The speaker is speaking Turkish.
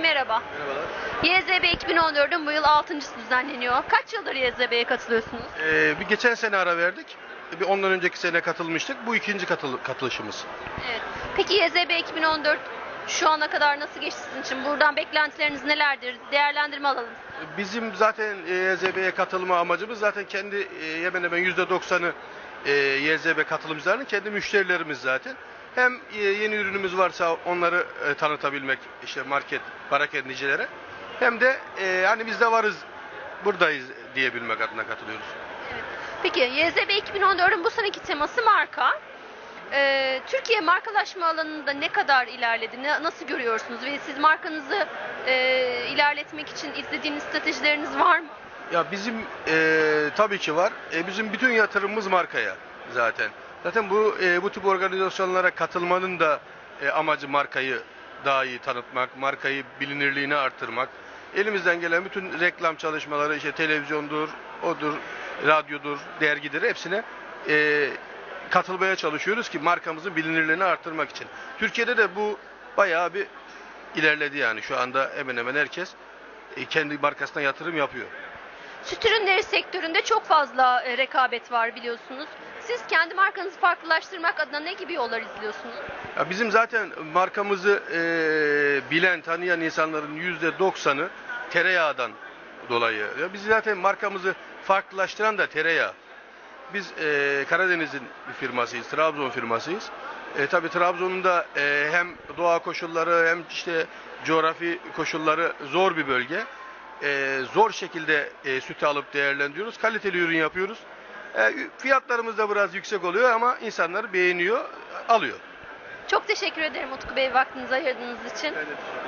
merhaba. Merhabalar. YZB 2014'ün bu yıl 6.sı düzenleniyor. Kaç yıldır YZB'ye katılıyorsunuz? Ee, bir geçen sene ara verdik. Bir ondan önceki sene katılmıştık. Bu ikinci katıl katılışımız. Evet. Peki YZB 2014 şu ana kadar nasıl geçti sizin için? Buradan beklentileriniz nelerdir? Değerlendirme alalım. Bizim zaten e, YZB'ye katılma amacımız zaten kendi e, hemen hemen %90'ı e, YZB katılımcılarının kendi müşterilerimiz zaten. Hem e, yeni ürünümüz varsa onları e, tanıtabilmek işte market, parakendicilere. Hem de e, hani biz de varız, buradayız diyebilmek adına katılıyoruz. Peki YZB 2014'ün bu seneki teması marka. Ee, Türkiye markalaşma alanında ne kadar ilerledi? Ne- nasıl görüyorsunuz? Ve siz markanızı e, ilerletmek için izlediğiniz stratejileriniz var mı? Ya bizim e, tabii ki var. E, bizim bütün yatırımımız markaya zaten. Zaten bu e, bu tip organizasyonlara katılmanın da e, amacı markayı daha iyi tanıtmak, markayı bilinirliğini arttırmak. Elimizden gelen bütün reklam çalışmaları işte televizyondur, odur, radyodur, dergidir hepsine e, katılmaya çalışıyoruz ki markamızın bilinirliğini arttırmak için. Türkiye'de de bu bayağı bir ilerledi yani şu anda hemen hemen herkes e, kendi markasına yatırım yapıyor. Süt ürünleri sektöründe çok fazla e, rekabet var biliyorsunuz. Siz kendi markanızı farklılaştırmak adına ne gibi yollar izliyorsunuz? Ya bizim zaten markamızı e, bilen, tanıyan insanların yüzde doksanı tereyağından dolayı. Ya biz zaten markamızı farklılaştıran da tereyağı. Biz e, Karadeniz'in bir firmasıyız, Trabzon firmasıyız. E, tabii Trabzon'un da e, hem doğa koşulları hem işte coğrafi koşulları zor bir bölge. E, zor şekilde e, sütü alıp değerlendiriyoruz. Kaliteli ürün yapıyoruz. E, fiyatlarımız da biraz yüksek oluyor ama insanlar beğeniyor, alıyor. Çok teşekkür ederim Utku Bey vaktinizi ayırdığınız için.